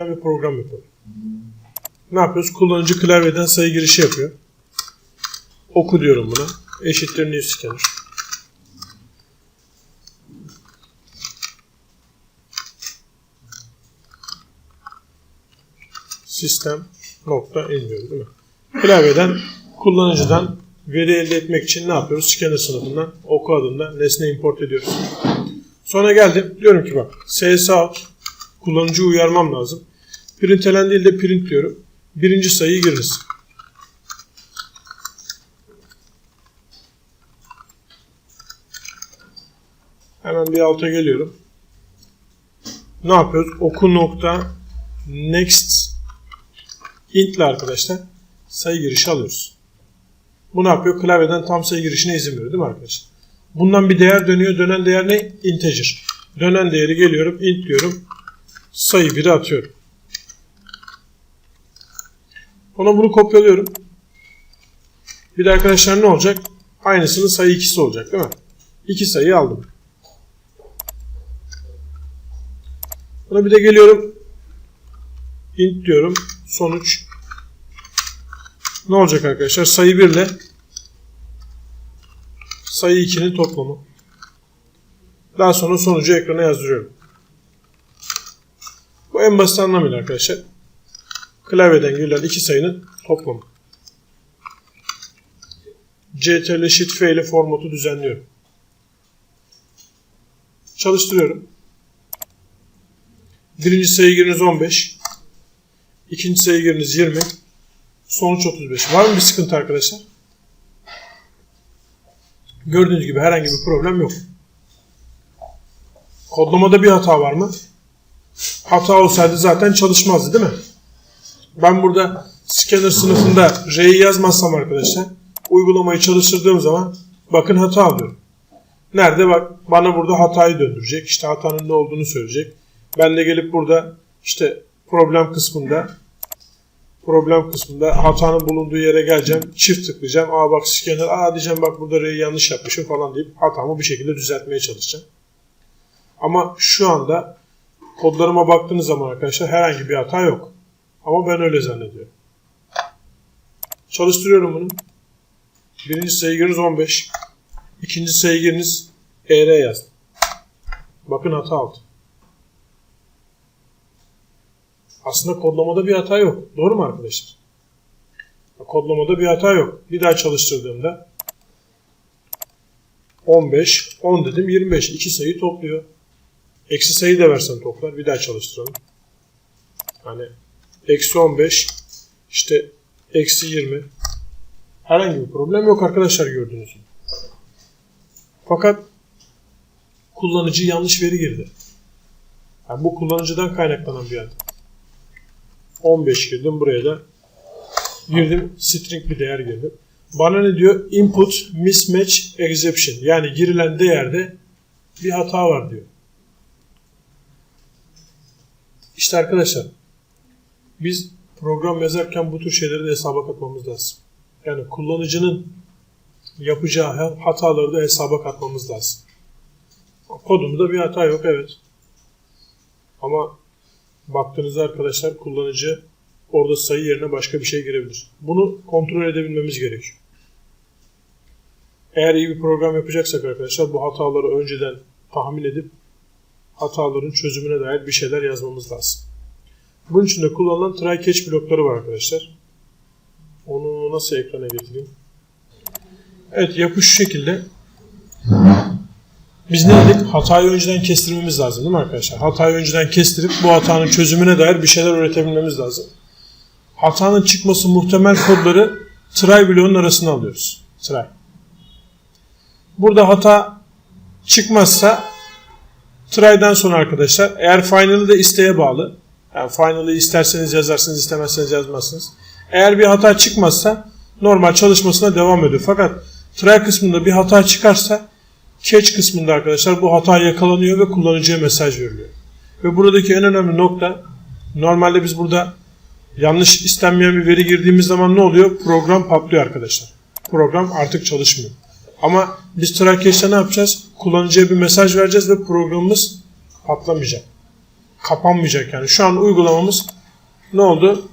bir program yapalım. Ne yapıyoruz? Kullanıcı klavyeden sayı girişi yapıyor. Oku diyorum buna. Eşittir new scanner. Sistem nokta in değil mi? Klavyeden kullanıcıdan veri elde etmek için ne yapıyoruz? Scanner sınıfından oku adında nesne import ediyoruz. Sonra geldim. Diyorum ki bak CS out kullanıcıyı uyarmam lazım. Printelen değil de print diyorum. Birinci sayıyı giriniz. Hemen bir alta geliyorum. Ne yapıyoruz? Oku nokta next int ile arkadaşlar sayı girişi alıyoruz. Bu ne yapıyor? Klavyeden tam sayı girişine izin veriyor değil mi arkadaşlar? Bundan bir değer dönüyor. Dönen değer ne? Integer. Dönen değeri geliyorum. int diyorum. Sayı 1'i atıyorum. Ona bunu kopyalıyorum. Bir de arkadaşlar ne olacak? Aynısının sayı ikisi olacak değil mi? İki sayıyı aldım. Buna bir de geliyorum. int diyorum. Sonuç ne olacak arkadaşlar? Sayı 1 ile sayı 2'nin toplamı. Daha sonra sonucu ekrana yazdırıyorum. Bu en basit anlamıyla arkadaşlar. Klavyeden girilen iki sayının toplamı. CTRL Shift F ile formatı düzenliyorum. Çalıştırıyorum. Birinci sayı giriniz 15. İkinci sayı giriniz 20. Sonuç 35. Var mı bir sıkıntı arkadaşlar? Gördüğünüz gibi herhangi bir problem yok. Kodlamada bir hata var mı? Hata olsaydı zaten çalışmazdı değil mi? Ben burada scanner sınıfında R'yi yazmazsam arkadaşlar uygulamayı çalıştırdığım zaman bakın hata alıyorum. Nerede bak bana burada hatayı döndürecek. İşte hatanın ne olduğunu söyleyecek. Ben de gelip burada işte problem kısmında problem kısmında hatanın bulunduğu yere geleceğim. Çift tıklayacağım. Aa bak scanner aa diyeceğim bak burada R'yi yanlış yapmışım falan deyip hatamı bir şekilde düzeltmeye çalışacağım. Ama şu anda kodlarıma baktığınız zaman arkadaşlar herhangi bir hata yok. Ama ben öyle zannediyorum. Çalıştırıyorum bunu. Birinci sayı giriniz 15. İkinci sayı giriniz ER yazdım. Bakın hata aldı. Aslında kodlamada bir hata yok. Doğru mu arkadaşlar? Kodlamada bir hata yok. Bir daha çalıştırdığımda 15, 10 dedim 25. İki sayı topluyor. Eksi sayı da versen toplar. Bir daha çalıştıralım. Hani eksi 15 işte eksi 20 herhangi bir problem yok arkadaşlar gördüğünüz gibi. Fakat kullanıcı yanlış veri girdi. Yani bu kullanıcıdan kaynaklanan bir hata. 15 girdim buraya da girdim string bir değer girdim. Bana ne diyor? Input mismatch exception. Yani girilen değerde bir hata var diyor. İşte arkadaşlar biz program yazarken bu tür şeyleri de hesaba katmamız lazım. Yani kullanıcının yapacağı hataları da hesaba katmamız lazım. Kodumda bir hata yok evet. Ama baktığınızda arkadaşlar kullanıcı orada sayı yerine başka bir şey girebilir. Bunu kontrol edebilmemiz gerekiyor. Eğer iyi bir program yapacaksak arkadaşlar bu hataları önceden tahmin edip hataların çözümüne dair bir şeyler yazmamız lazım. Bunun için de kullanılan try catch blokları var arkadaşlar. Onu nasıl ekrana getireyim? Evet yapı şu şekilde. Biz ne dedik? Hatayı önceden kestirmemiz lazım değil mi arkadaşlar? Hatayı önceden kestirip bu hatanın çözümüne dair bir şeyler üretebilmemiz lazım. Hatanın çıkması muhtemel kodları try bloğunun arasına alıyoruz. Try. Burada hata çıkmazsa try'den sonra arkadaşlar eğer final'ı da isteğe bağlı. Yani final'ı isterseniz yazarsınız, istemezseniz yazmazsınız. Eğer bir hata çıkmazsa normal çalışmasına devam ediyor. Fakat try kısmında bir hata çıkarsa catch kısmında arkadaşlar bu hata yakalanıyor ve kullanıcıya mesaj veriliyor. Ve buradaki en önemli nokta normalde biz burada yanlış istenmeyen bir veri girdiğimiz zaman ne oluyor? Program patlıyor arkadaşlar. Program artık çalışmıyor. Ama biz try catch'te ne yapacağız? Kullanıcıya bir mesaj vereceğiz ve programımız patlamayacak. kapanmayacak yani. Şu an uygulamamız ne oldu?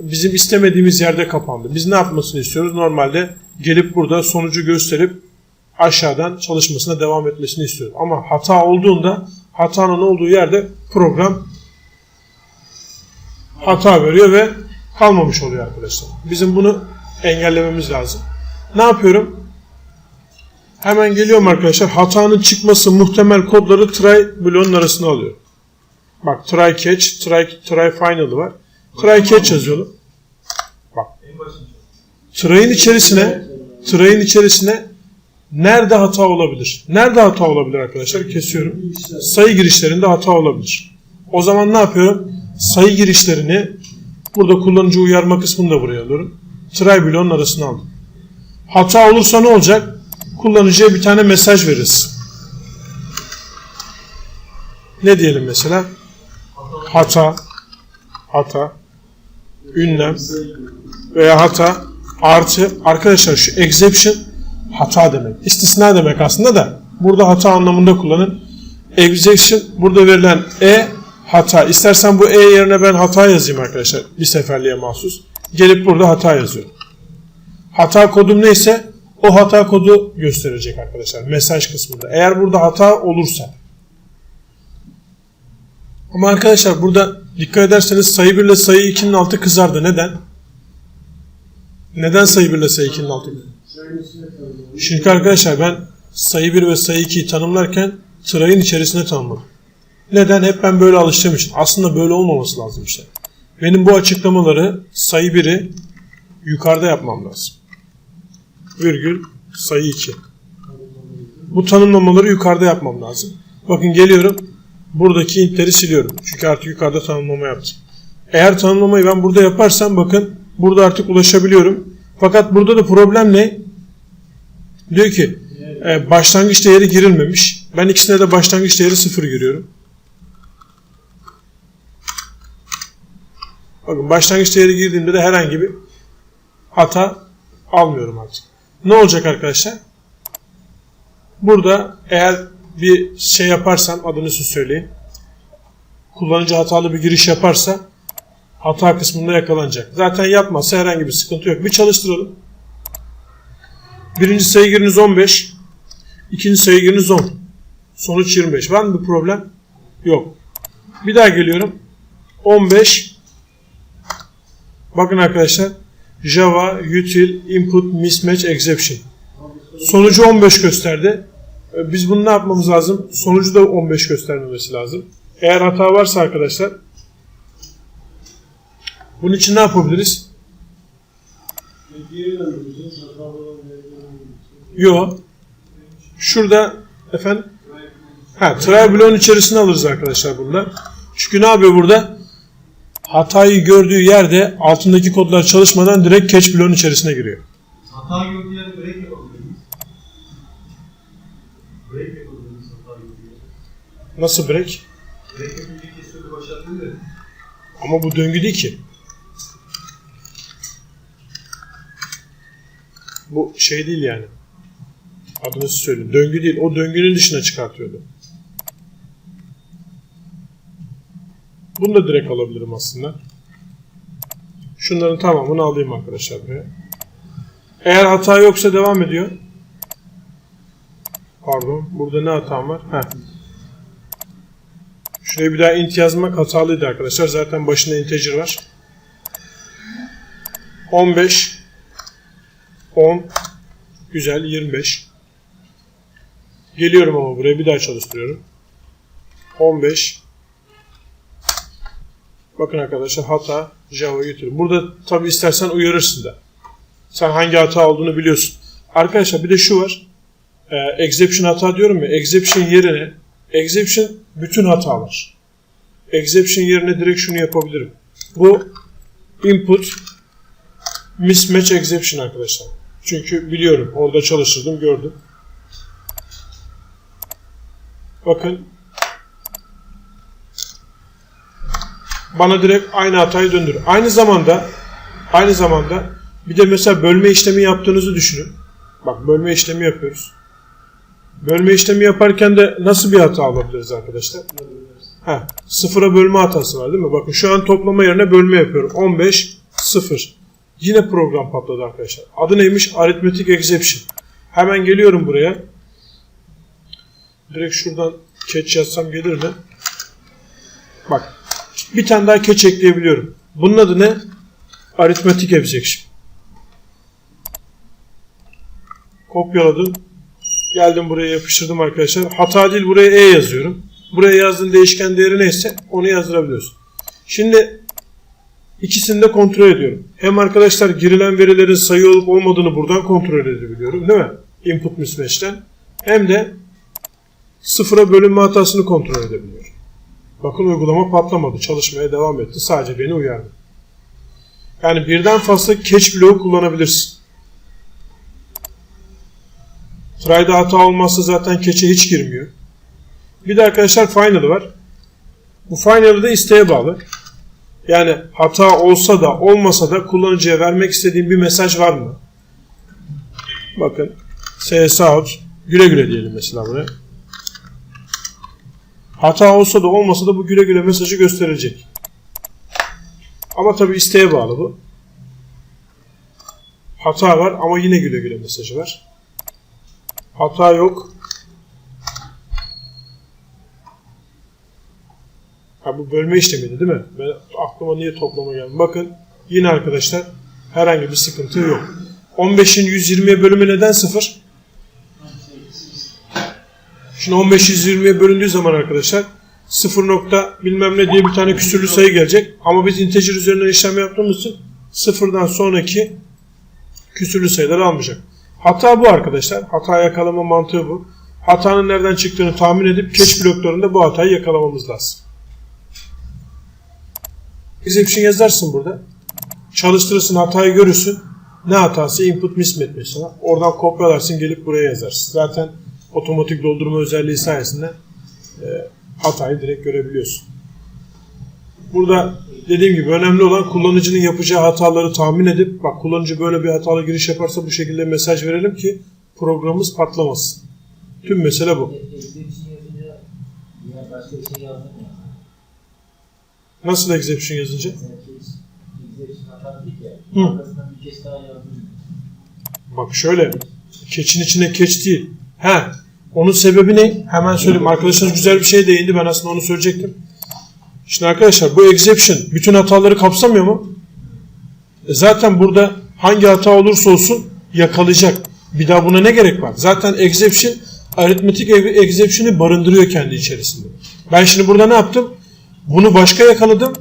Bizim istemediğimiz yerde kapandı. Biz ne yapmasını istiyoruz? Normalde gelip burada sonucu gösterip aşağıdan çalışmasına devam etmesini istiyoruz. Ama hata olduğunda hatanın olduğu yerde program hata veriyor ve kalmamış oluyor arkadaşlar. Bizim bunu engellememiz lazım. Ne yapıyorum? Hemen geliyorum arkadaşlar. Hatanın çıkması muhtemel kodları try bloğun arasına alıyorum. Bak try catch, try, try final'ı var. Try catch yazıyorum. Bak. Try'in içerisine try'in içerisine nerede hata olabilir? Nerede hata olabilir arkadaşlar? Kesiyorum. Sayı girişlerinde hata olabilir. O zaman ne yapıyorum? Sayı girişlerini burada kullanıcı uyarma kısmını da buraya alıyorum. Try bloğun arasına aldım. Hata olursa ne olacak? Kullanıcıya bir tane mesaj veririz. Ne diyelim mesela? Hata, hata, ünlem veya hata artı arkadaşlar şu exception hata demek. İstisna demek aslında da burada hata anlamında kullanın. Exception burada verilen e hata. İstersen bu e yerine ben hata yazayım arkadaşlar. Bir seferliğe mahsus. Gelip burada hata yazıyorum. Hata kodum neyse o hata kodu gösterecek arkadaşlar mesaj kısmında. Eğer burada hata olursa. Ama arkadaşlar burada dikkat ederseniz sayı 1 ile sayı 2'nin altı kızardı. Neden? Neden sayı 1 ile sayı 2'nin altı Şimdi arkadaşlar ben sayı 1 ve sayı 2'yi tanımlarken tırayın içerisine tanımladım. Neden? Hep ben böyle alıştığım için. Aslında böyle olmaması lazım işte. Benim bu açıklamaları sayı 1'i yukarıda yapmam lazım. Virgül sayı 2. Bu tanımlamaları yukarıda yapmam lazım. Bakın geliyorum. Buradaki intleri siliyorum. Çünkü artık yukarıda tanımlama yaptım. Eğer tanımlamayı ben burada yaparsam bakın burada artık ulaşabiliyorum. Fakat burada da problem ne? Diyor ki e, başlangıç değeri girilmemiş. Ben ikisine de başlangıç değeri 0 giriyorum. Bakın başlangıç değeri girdiğimde de herhangi bir hata almıyorum artık. Ne olacak arkadaşlar? Burada eğer bir şey yaparsam adını siz söyleyin. Kullanıcı hatalı bir giriş yaparsa hata kısmında yakalanacak. Zaten yapmazsa herhangi bir sıkıntı yok. Bir çalıştıralım. Birinci sayı giriniz 15. ikinci sayı giriniz 10. Sonuç 25. Var mı bir problem? Yok. Bir daha geliyorum. 15. Bakın arkadaşlar. Java, util, input, mismatch, exception. Sonucu 15 gösterdi. E, Biz bunu ne yapmamız lazım? Sonucu da 15 göstermemesi lazım. Eğer hata varsa arkadaşlar bunun için ne yapabiliriz? Yo. Şurada efendim ha, try bloğun içerisine alırız arkadaşlar bunda. Çünkü ne yapıyor burada? Hatayı gördüğü yerde altındaki kodlar çalışmadan direkt catch bloğun içerisine giriyor. Hata gördüğü yerde break yapabilir miyiz? Break yapabilir miyiz hata gördüğü yerde? Nasıl break? Break yapınca kesiyordu başlattı da. Ama bu döngü değil ki. Bu şey değil yani. Adını söyleyin. Döngü değil. O döngünün dışına çıkartıyordu. Bunu da direkt alabilirim aslında. Şunların tamamını alayım arkadaşlar buraya. Eğer hata yoksa devam ediyor. Pardon. Burada ne hatam var? Heh. Şuraya bir daha int yazmak hatalıydı arkadaşlar. Zaten başında integer var. 15 10 Güzel 25 Geliyorum ama buraya bir daha çalıştırıyorum. 15 Bakın arkadaşlar hata Java util. Burada tabi istersen uyarırsın da. Sen hangi hata olduğunu biliyorsun. Arkadaşlar bir de şu var. Ee, exception hata diyorum ya. Exception yerine exception bütün hatalar. Exception yerine direkt şunu yapabilirim. Bu input mismatch exception arkadaşlar. Çünkü biliyorum. Orada çalıştırdım gördüm. Bakın bana direkt aynı hatayı döndürür. Aynı zamanda aynı zamanda bir de mesela bölme işlemi yaptığınızı düşünün. Bak bölme işlemi yapıyoruz. Bölme işlemi yaparken de nasıl bir hata alabiliriz arkadaşlar? Heh, sıfıra bölme hatası var değil mi? Bakın şu an toplama yerine bölme yapıyorum. 15, 0. Yine program patladı arkadaşlar. Adı neymiş? Arithmetic Exception. Hemen geliyorum buraya. Direkt şuradan catch yazsam gelir mi? Bir tane daha catch ekleyebiliyorum. Bunun adı ne? Arithmetic Exception. Kopyaladım. Geldim buraya yapıştırdım arkadaşlar. Hata değil buraya E yazıyorum. Buraya yazdığın değişken değeri neyse onu yazdırabiliyorsun. Şimdi ikisini de kontrol ediyorum. Hem arkadaşlar girilen verilerin sayı olup olmadığını buradan kontrol edebiliyorum değil mi? Input mismatch'ten. Hem de sıfıra bölünme hatasını kontrol edebiliyorum. Bakın uygulama patlamadı. Çalışmaya devam etti. Sadece beni uyardı. Yani birden fazla catch bloğu kullanabilirsin. Try'da hata olmazsa zaten keçe hiç girmiyor. Bir de arkadaşlar final'ı var. Bu final'ı da isteğe bağlı. Yani hata olsa da olmasa da kullanıcıya vermek istediğim bir mesaj var mı? Bakın. CS out. Güle güle diyelim mesela buraya. Hata olsa da olmasa da bu güle güle mesajı gösterecek. Ama tabi isteğe bağlı bu. Hata var ama yine güle güle mesajı var. Hata yok. Ha bu bölme işlemiydi değil mi? Ben aklıma niye toplama geldi? Bakın yine arkadaşlar herhangi bir sıkıntı yok. 15'in 120'ye bölümü neden 0? Şimdi 15 120'ye bölündüğü zaman arkadaşlar 0 nokta bilmem ne diye bir tane küsürlü sayı gelecek. Ama biz integer üzerinden işlem yaptığımız için sıfırdan sonraki küsürlü sayıları almayacak. Hata bu arkadaşlar. Hata yakalama mantığı bu. Hatanın nereden çıktığını tahmin edip catch bloklarında bu hatayı yakalamamız lazım. Exception yazarsın burada. Çalıştırırsın hatayı görürsün. Ne hatası? Input mismatch mesela. Oradan kopyalarsın gelip buraya yazarsın. Zaten otomatik doldurma özelliği sayesinde e, hatayı direkt görebiliyorsun. Burada dediğim gibi önemli olan kullanıcının yapacağı hataları tahmin edip bak kullanıcı böyle bir hatalı giriş yaparsa bu şekilde mesaj verelim ki programımız patlamasın. Tüm mesele bu. Nasıl exception yazınca? Hı. Bak şöyle. Keçin içine keç değil. He. Onun sebebi ne? Hemen söyleyeyim. Arkadaşlar güzel bir şey değindi. Ben aslında onu söyleyecektim. Şimdi arkadaşlar bu exception bütün hataları kapsamıyor mu? E zaten burada hangi hata olursa olsun yakalayacak. Bir daha buna ne gerek var? Zaten exception aritmetik exception'ı barındırıyor kendi içerisinde. Ben şimdi burada ne yaptım? Bunu başka yakaladım.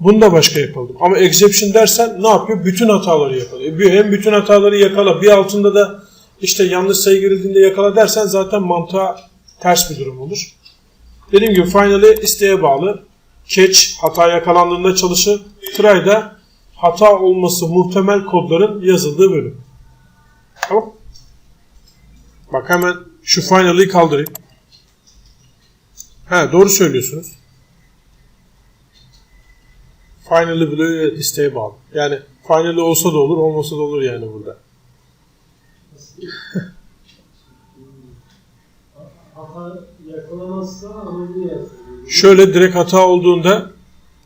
Bunu da başka yakaladım. Ama exception dersen ne yapıyor? Bütün hataları yakalıyor. Bir- Hem bütün hataları yakala bir altında da işte yanlış sayı girildiğinde yakala dersen zaten mantığa ters bir durum olur. Dediğim gibi finally isteğe bağlı. Catch hata yakalandığında çalışır. Try'da hata olması muhtemel kodların yazıldığı bölüm. Tamam. Bak hemen şu final'ı kaldırayım. He doğru söylüyorsunuz. Final'ı bile isteğe bağlı. Yani final'ı olsa da olur, olmasa da olur yani burada. Hata yakalamazsa ama niye yazıyor? Şöyle direkt hata olduğunda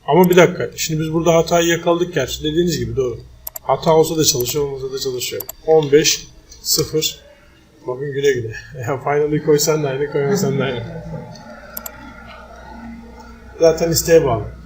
ama bir dakika. Şimdi biz burada hatayı yakaladık gerçi. Dediğiniz gibi doğru. Hata olsa da çalışıyor, olmasa da çalışıyor. 15 0 Bakın güle güle. Ya final'ı koysan da aynı, koymasan da aynı. Zaten isteğe bağlı.